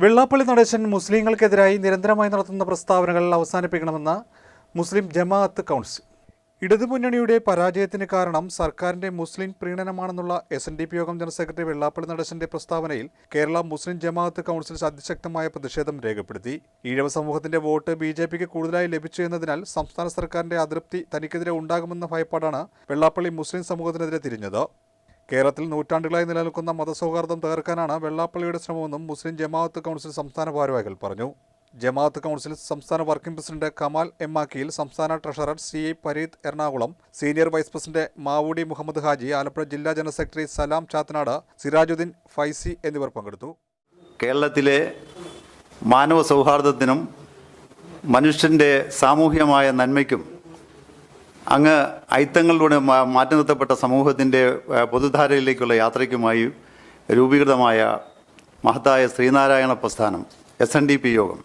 വെള്ളാപ്പള്ളി നടേശൻ മുസ്ലിങ്ങൾക്കെതിരായി നിരന്തരമായി നടത്തുന്ന പ്രസ്താവനകൾ അവസാനിപ്പിക്കണമെന്ന് മുസ്ലിം ജമാഅത്ത് കൗൺസിൽ. ഇടതുമുന്നണിയുടെ പരാജയത്തിന് കാരണം സർക്കാരിന്റെ മുസ്ലിം പ്രീണനമാണെന്നുള്ള എസ് എൻ ഡി പി യോഗം ജനറൽ സെക്രട്ടറി വെള്ളാപ്പള്ളി നടേശന്റെ പ്രസ്താവനയിൽ കേരള മുസ്ലിം ജമാഅത്ത് കൗൺസിൽ അതിശക്തമായ പ്രതിഷേധം രേഖപ്പെടുത്തി. ഈഴവ സമൂഹത്തിന്റെ വോട്ട് ബി ജെ പിക്ക് കൂടുതലായി ലഭിച്ചു എന്നതിനാൽ സംസ്ഥാന സർക്കാരിന്റെ അതൃപ്തി തനിക്കെതിരെ ഉണ്ടാകുമെന്ന ഭയപ്പാടാണ് വെള്ളാപ്പള്ളി മുസ്ലിം സമൂഹത്തിനെതിരെ തിരിഞ്ഞത്. കേരളത്തിൽ നൂറ്റാണ്ടുകളായി നിലനിൽക്കുന്ന മതസൗഹാർദ്ദം തകർക്കാനാണ് വെള്ളാപ്പള്ളിയുടെ ശ്രമമെന്നും മുസ്ലിം ജമാഅത്ത് കൗൺസിൽ സംസ്ഥാന ഭാരവാഹികൾ പറഞ്ഞു. ജമാഅത്ത് കൗൺസിൽ സംസ്ഥാന വർക്കിംഗ് പ്രസിഡന്റ് കമാൽ എം ആക്കിയിൽ സംസ്ഥാന treasurer C I Pareeth Ernakulam senior vice president Mavoodi Muhammad Haji Alappuzha ജില്ലാ ജനറൽ സെക്രട്ടറി സലാം ചാത്തനാട് സിറാജുദ്ദീൻ ഫൈസി എന്നിവർ പങ്കെടുത്തു. കേരളത്തിലെ മാനവ സൗഹാർദ്ദത്തിനും മനുഷ്യന്റെ സാമൂഹ്യമായ നന്മയ്ക്കും അങ്ങ് അയിത്തങ്ങളിലൂടെ മാറ്റി നിർത്തപ്പെട്ട സമൂഹത്തിന്റെ പൊതുധാരയിലേക്കുള്ള യാത്രയ്ക്കുമായി രൂപീകൃതമായ മഹത്തായ ശ്രീനാരായണ പ്രസ്ഥാനം എസ് എൻ ഡി പി യോഗം.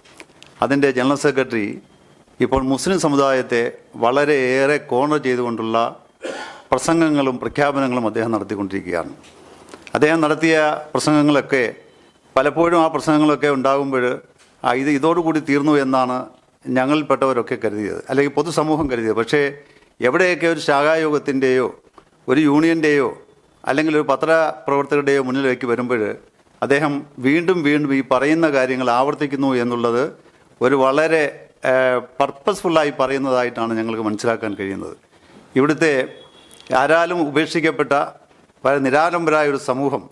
അതിന്റെ ജനറൽ സെക്രട്ടറി ഇപ്പോൾ മുസ്ലിം സമുദായത്തെ വളരെയേറെ കോർണർ ചെയ്തുകൊണ്ടുള്ള പ്രസംഗങ്ങളും പ്രഖ്യാപനങ്ങളും അദ്ദേഹം നടത്തിക്കൊണ്ടിരിക്കുകയാണ്. അദ്ദേഹം നടത്തിയ പ്രസംഗങ്ങളൊക്കെ പലപ്പോഴും ആ പ്രസംഗങ്ങളൊക്കെ ഉണ്ടാകുമ്പോൾ ഇത് ഇതോടുകൂടി തീർന്നു എന്നാണ് ഞങ്ങളിൽപ്പെട്ടവരൊക്കെ കരുതിയത്. അല്ലെങ്കിൽ പൊതുസമൂഹം കരുതിയത്. പക്ഷേ എവിടെയൊക്കെ ഒരു ശാഖായോഗത്തിന്റെയോ ഒരു യൂണിയന്റെയോ അല്ലെങ്കിൽ ഒരു പത്രപ്രവർത്തകരുടെയോ മുന്നിലേക്ക് വരുമ്പോൾ അദ്ദേഹം വീണ്ടും വീണ്ടും ഈ പറയുന്ന കാര്യങ്ങൾ ആവർത്തിക്കുന്നു എന്നുള്ളത് ഒരു വളരെ പർപ്പസ്ഫുള്ളായി പറയുന്നതായിട്ടാണ് ഞങ്ങൾക്ക് മനസ്സിലാക്കാൻ കഴിയുന്നത്. ഇവിടുത്തെ ആരാലും ഉപേക്ഷിക്കപ്പെട്ട വളരെ നിരാലംബരായ ഒരു സമൂഹം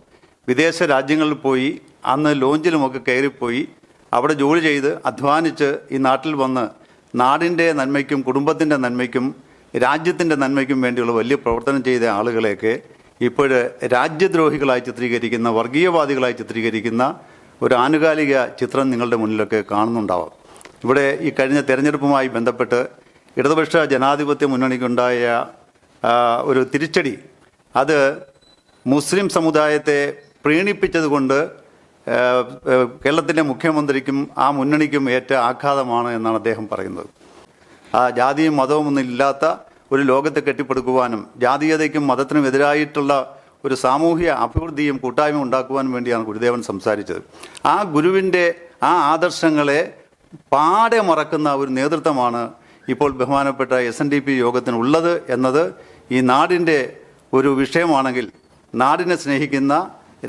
വിദേശ രാജ്യങ്ങളിൽ പോയി അന്ന് ലോഞ്ചിലുമൊക്കെ കയറിപ്പോയി അവിടെ ജോലി ചെയ്ത് അധ്വാനിച്ച് ഈ നാട്ടിൽ വന്ന് നാടിന്റെ നന്മയ്ക്കും കുടുംബത്തിന്റെ നന്മയ്ക്കും രാജ്യത്തിന്റെ നന്മയ്ക്കും വേണ്ടിയുള്ള വലിയ പ്രവർത്തനം ചെയ്ത ആളുകളെയൊക്കെ ഇപ്പോൾ രാജ്യദ്രോഹികളായി ചിത്രീകരിക്കുന്ന വർഗീയവാദികളായി ചിത്രീകരിക്കുന്ന ഒരു ആനുകാലിക ചിത്രം നിങ്ങളുടെ മുന്നിലൊക്കെ കാണുന്നുണ്ടാവാം. ഇവിടെ ഈ കഴിഞ്ഞ തെരഞ്ഞെടുപ്പുമായി ബന്ധപ്പെട്ട് ഇടതുപക്ഷ ജനാധിപത്യ മുന്നണിക്കുണ്ടായ ഒരു തിരിച്ചടി. അത് മുസ്ലിം സമുദായത്തെ പ്രീണിപ്പിച്ചതുകൊണ്ട് കേരളത്തിന്റെ മുഖ്യമന്ത്രിക്കും ആ മുന്നണിക്കും ഏറ്റ ആഘാതമാണ് എന്നാണ് അദ്ദേഹം പറയുന്നത്. ആ ജാതിയും മതവും ഒന്നും ഇല്ലാത്ത ഒരു ലോകത്തെ കെട്ടിപ്പടുക്കുവാനും ജാതീയതയ്ക്കും മതത്തിനും എതിരായിട്ടുള്ള ഒരു സാമൂഹ്യ അഭിവൃദ്ധിയും കൂട്ടായ്മ ഉണ്ടാക്കുവാനും വേണ്ടിയാണ് ഗുരുദേവൻ സംസാരിച്ചത്. ആ ഗുരുവിന്റെ ആ ആദർശങ്ങളെ പാടെ മറക്കുന്ന ഒരു നേതൃത്വമാണ് ഇപ്പോൾ ബഹുമാനപ്പെട്ട എസ് എൻ ഡി പി യോഗത്തിനുള്ളത് എന്നത് ഈ നാടിന്റെ ഒരു വിഷയമാണെങ്കിൽ നാടിനെ സ്നേഹിക്കുന്ന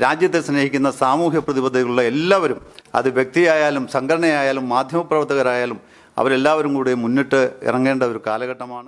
രാജ്യത്തെ സ്നേഹിക്കുന്ന സാമൂഹ്യ പ്രതിബദ്ധതയുള്ള എല്ലാവരും അത് വ്യക്തിയായാലും സംഘടനയായാലും മാധ്യമപ്രവർത്തകരായാലും അവരെല്ലാവരും കൂടി മുന്നിട്ട് ഇറങ്ങേണ്ട ഒരു കാലഘട്ടമാണ്.